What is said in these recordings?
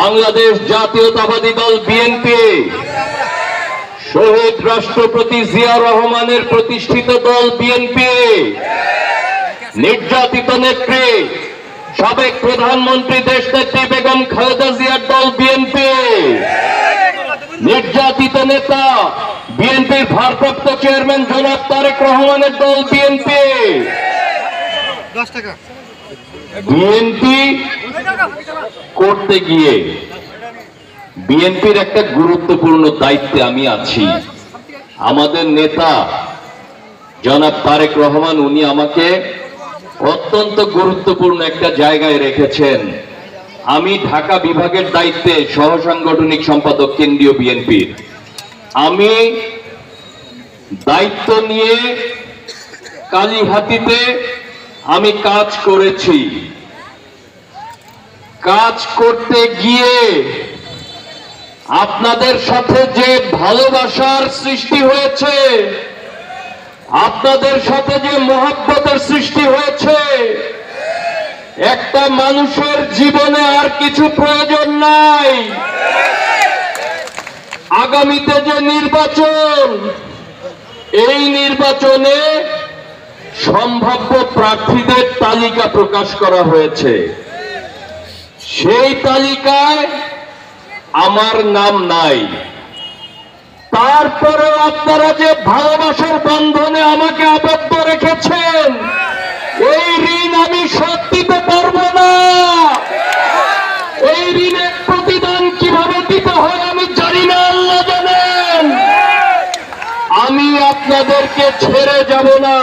বাংলাদেশ জাতীয়তাবাদী দল বিএনপি শহীদ রাষ্ট্রপতি জিয়া রহমানের প্রতিষ্ঠিত দল বিএনপি নির্যাতিত নেত্রী, সাবেক প্রধানমন্ত্রী দেশনেত্রী বেগম খালেদা জিয়ার দল বিএনপি নির্যাতিত নেতা বিএনপির ভারপ্রাপ্ত চেয়ারম্যান জনাব তারেক রহমানের দল বিএনপি দশ টাকা। বিএনপি করতে গিয়ে বিএনপির একটা গুরুত্বপূর্ণ দায়িত্বে আমি আছি। আমাদের নেতা জনাব তারেক রহমান, উনি আমাকে অত্যন্ত গুরুত্বপূর্ণ একটা জায়গায় রেখেছেন। আমি ঢাকা বিভাগের দায়িত্বে সহ সাংগঠনিক সম্পাদক কেন্দ্রীয় বিএনপির আমি দায়িত্ব নিয়ে কালীহাতিতে আমি কাজ করেছি। কাজ করতে গিয়ে আপনাদের সাথে যে ভালোবাসার সৃষ্টি হয়েছে, আপনাদের সাথে যে মহাব্বতের সৃষ্টি হয়েছে, একটা মানুষের জীবনে আর কিছু প্রয়োজন নাই। আগামীতে যে নির্বাচন, এই নির্বাচনে সম্ভাব্য প্রার্থীদের তালিকা প্রকাশ করা হয়েছে। সেই তালিকায় আমার নাম নাই। তারপরে আপনারা যে ভালোবাসার বন্ধনে আমাকে আবদ্ধ রেখেছেন, এই ঋণ আমি শোধ দিতে পারব না। এই ঋণের প্রতিদান কীভাবে দিতে হয় আমি জানি না, আল্লাহ জানেন। আমি আপনাদেরকে ছেড়ে যাব না।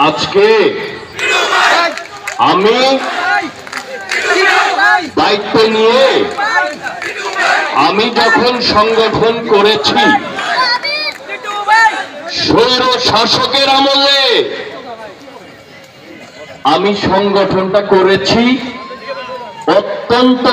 আজকে আমি দায়িত্ব নিয়ে আমি যখন সংগঠন করেছি, স্বৈর শাসকের আমলে আমি সংগঠনটা করেছি অত্যন্ত